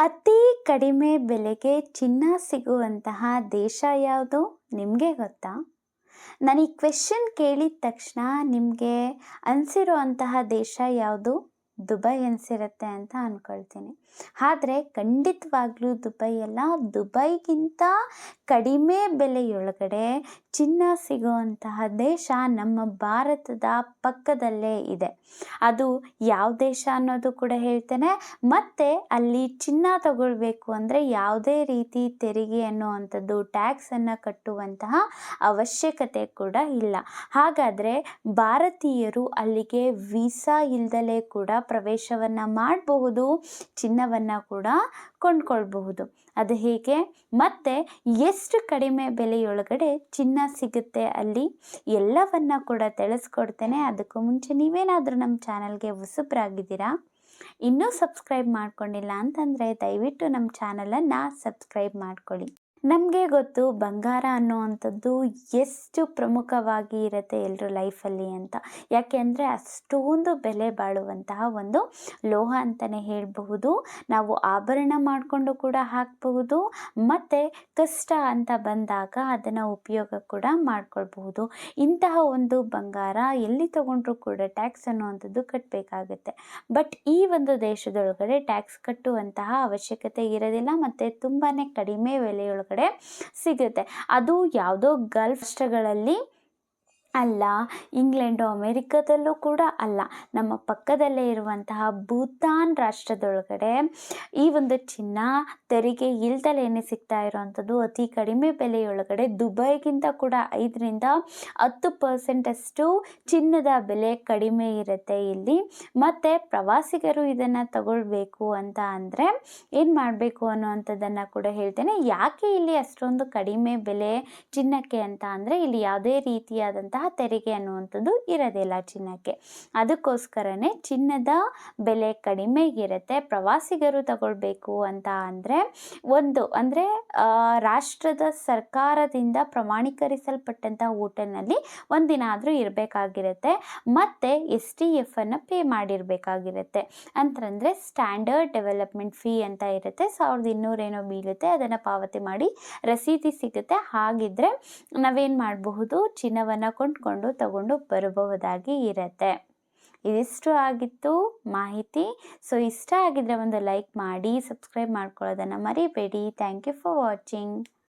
ಅತಿ ಕಡಿಮೆ ಬೆಲೆಗೆ ಚಿನ್ನ ಸಿಗುವಂತಹ ದೇಶ ಯಾವುದು ನಿಮಗೆ ಗೊತ್ತಾ? ನಾನು ಈ ಕ್ವೆಶನ್ ಕೇಳಿದ ತಕ್ಷಣ ನಿಮಗೆ ಅನಿಸಿರೋ ಅಂತಹ ದೇಶ ಯಾವುದು? ದುಬೈ ಅನಿಸಿರುತ್ತೆ ಅಂತ ಅಂದ್ಕೊಳ್ತೀನಿ ಆದರೆ ಖಂಡಿತವಾಗ್ಲೂ ದುಬೈ ಎಲ್ಲ ದುಬೈಗಿಂತ ಕಡಿಮೆ ಬೆಲೆಯೊಳಗಡೆ ಚಿನ್ನ ಸಿಗುವಂತಹ ದೇಶ ನಮ್ಮ ಭಾರತದ ಪಕ್ಕದಲ್ಲೇ ಇದೆ. ಅದು ಯಾವ ದೇಶ ಅನ್ನೋದು ಕೂಡ ಹೇಳ್ತೇನೆ. ಮತ್ತು ಅಲ್ಲಿ ಚಿನ್ನ ತಗೊಳ್ಬೇಕು ಅಂದರೆ ಯಾವುದೇ ರೀತಿ ತೆರಿಗೆ ಅನ್ನುವಂಥದ್ದು ಟ್ಯಾಕ್ಸನ್ನು ಕಟ್ಟುವಂತಹ ಅವಶ್ಯಕತೆ ಕೂಡ ಇಲ್ಲ. ಹಾಗಾದರೆ ಭಾರತೀಯರು ಅಲ್ಲಿಗೆ ವೀಸಾ ಇಲ್ಲದಲೇ ಕೂಡ ಪ್ರವೇಶವನ್ನು ಮಾಡಬಹುದು, ಚಿನ್ನವನ್ನು ಕೂಡ ಕೊಂಡ್ಕೊಳ್ಬಹುದು. ಅದು ಹೇಗೆ? ಮತ್ತು ಎಷ್ಟು ಕಡಿಮೆ ಬೆಲೆಯೊಳಗಡೆ ಚಿನ್ನ ಸಿಗುತ್ತೆ ಅಲ್ಲಿ? ಎಲ್ಲವನ್ನು ಕೂಡ ತಿಳಿಸ್ಕೊಡ್ತೇನೆ. ಅದಕ್ಕೂ ಮುಂಚೆ ನೀವೇನಾದರೂ ನಮ್ಮ ಚಾನಲ್ಗೆ ಹೊಸಬ್ರಾಗಿದ್ದೀರಾ? ಇನ್ನೂ ಸಬ್ಸ್ಕ್ರೈಬ್ ಮಾಡ್ಕೊಂಡಿಲ್ಲ ಅಂತಂದರೆ ದಯವಿಟ್ಟು ನಮ್ಮ ಚಾನಲನ್ನು ಸಬ್ಸ್ಕ್ರೈಬ್ ಮಾಡ್ಕೊಳ್ಳಿ. ನಮಗೆ ಗೊತ್ತು ಬಂಗಾರ ಅನ್ನುವಂಥದ್ದು ಎಷ್ಟು ಪ್ರಮುಖವಾಗಿ ಇರುತ್ತೆ ಎಲ್ಲರ ಲೈಫಲ್ಲಿ ಅಂತ. ಯಾಕೆಂದರೆ ಅಷ್ಟೊಂದು ಬೆಲೆ ಬಾಳುವಂತಹ ಒಂದು ಲೋಹ ಅಂತಲೇ ಹೇಳಬಹುದು. ನಾವು ಆಭರಣ ಮಾಡಿಕೊಂಡು ಕೂಡ ಹಾಕಬಹುದು. ಮತ್ತು ಕಷ್ಟ ಅಂತ ಬಂದಾಗ ಅದನ್ನು ಉಪಯೋಗ ಕೂಡ ಮಾಡಿಕೊಳ್ಬಹುದು. ಇಂತಹ ಒಂದು ಬಂಗಾರ ಎಲ್ಲಿ ತಗೊಂಡ್ರೂ ಕೂಡ ಟ್ಯಾಕ್ಸ್ ಅನ್ನುವಂಥದ್ದು ಕಟ್ಟಬೇಕಾಗುತ್ತೆ ಬಟ್ ಈ ಒಂದು ದೇಶದೊಳಗಡೆ ಟ್ಯಾಕ್ಸ್ ಕಟ್ಟುವಂತಹ ಅವಶ್ಯಕತೆ ಇರೋದಿಲ್ಲ. ಮತ್ತು ತುಂಬಾ ಕಡಿಮೆ ಬೆಲೆಯೊಳಗಡೆ ಕಡೆ ಸಿಗುತ್ತೆ. ಅದು ಯಾವುದೋ ಗಲ್ಫ್ ರಾಷ್ಟ್ರಗಳಲ್ಲಿ ಅಲ್ಲ, ಇಂಗ್ಲೆಂಡು ಅಮೇರಿಕದಲ್ಲೂ ಕೂಡ ಅಲ್ಲ. ನಮ್ಮ ಪಕ್ಕದಲ್ಲೇ ಇರುವಂತಹ ಭೂತಾನ್ ರಾಷ್ಟ್ರದೊಳಗಡೆ ಈ ಒಂದು ಚಿನ್ನ ತೆರಿಗೆ ಇಲ್ದಲೇನೆ ಸಿಗ್ತಾ ಇರೋವಂಥದ್ದು. ಅತಿ ಕಡಿಮೆ ಬೆಲೆಯೊಳಗಡೆ ದುಬೈಗಿಂತ ಕೂಡ ಐದರಿಂದ ಹತ್ತು ಪರ್ಸೆಂಟಷ್ಟು ಚಿನ್ನದ ಬೆಲೆ ಕಡಿಮೆ ಇರುತ್ತೆ ಇಲ್ಲಿ. ಮತ್ತು ಪ್ರವಾಸಿಗರು ಇದನ್ನು ತಗೊಳ್ಬೇಕು ಅಂತ ಅಂದರೆ ಏನು ಮಾಡಬೇಕು ಅನ್ನೋವಂಥದ್ದನ್ನು ಕೂಡ ಹೇಳ್ತೇನೆ. ಯಾಕೆ ಇಲ್ಲಿ ಅಷ್ಟೊಂದು ಕಡಿಮೆ ಬೆಲೆ ಚಿನ್ನಕ್ಕೆ ಅಂತ ಅಂದರೆ ಇಲ್ಲಿ ಯಾವುದೇ ರೀತಿಯಾದಂಥ ತೆರಿಗೆ ಅನ್ನುವಂಥದ್ದು ಇರೋದಿಲ್ಲ ಚಿನ್ನಕ್ಕೆ. ಅದಕ್ಕೋಸ್ಕರನೇ ಚಿನ್ನದ ಬೆಲೆ ಕಡಿಮೆ ಇರುತ್ತೆ. ಪ್ರವಾಸಿಗರು ತಗೊಳ್ಬೇಕು ಅಂತ ಅಂದರೆ ಒಂದು, ಅಂದರೆ ರಾಷ್ಟ್ರದ ಸರ್ಕಾರದಿಂದ ಪ್ರಮಾಣೀಕರಿಸಲ್ಪಟ್ಟಂಥ ಹೋಟೆಲ್ನಲ್ಲಿ ಒಂದಿನ ಆದರೂ ಇರಬೇಕಾಗಿರುತ್ತೆ. ಮತ್ತು ಎಸ್ ಟಿ ಎಫನ್ನು ಪೇ ಮಾಡಿರಬೇಕಾಗಿರುತ್ತೆ. ಅಂತಂದರೆ ಸ್ಟ್ಯಾಂಡರ್ಡ್ ಡೆವಲಪ್ಮೆಂಟ್ ಫೀ ಅಂತ ಇರುತ್ತೆ. ಸಾವಿರದ ಇನ್ನೂರೇನೋ ಬೀಳುತ್ತೆ. ಅದನ್ನು ಪಾವತಿ ಮಾಡಿ ರಸೀದಿ ಸಿಗುತ್ತೆ. ಹಾಗಿದ್ರೆ ನಾವೇನು ಮಾಡಬಹುದು? ಚಿನ್ನವನ್ನು ಕೊಂಡ್ಕೊಂಡು ತಗೊಂಡು ಬರಬಹುದಾಗಿ ಇರುತ್ತೆ. ಇದಿಷ್ಟು ಆಗಿತ್ತು ಮಾಹಿತಿ. ಸೊ, ಇಷ್ಟ ಆಗಿದ್ದರೆ ಒಂದು ಲೈಕ್ ಮಾಡಿ, ಸಬ್ಸ್ಕ್ರೈಬ್ ಮಾಡ್ಕೊಳ್ಳೋದನ್ನು ಮರಿಬೇಡಿ. Thank you for watching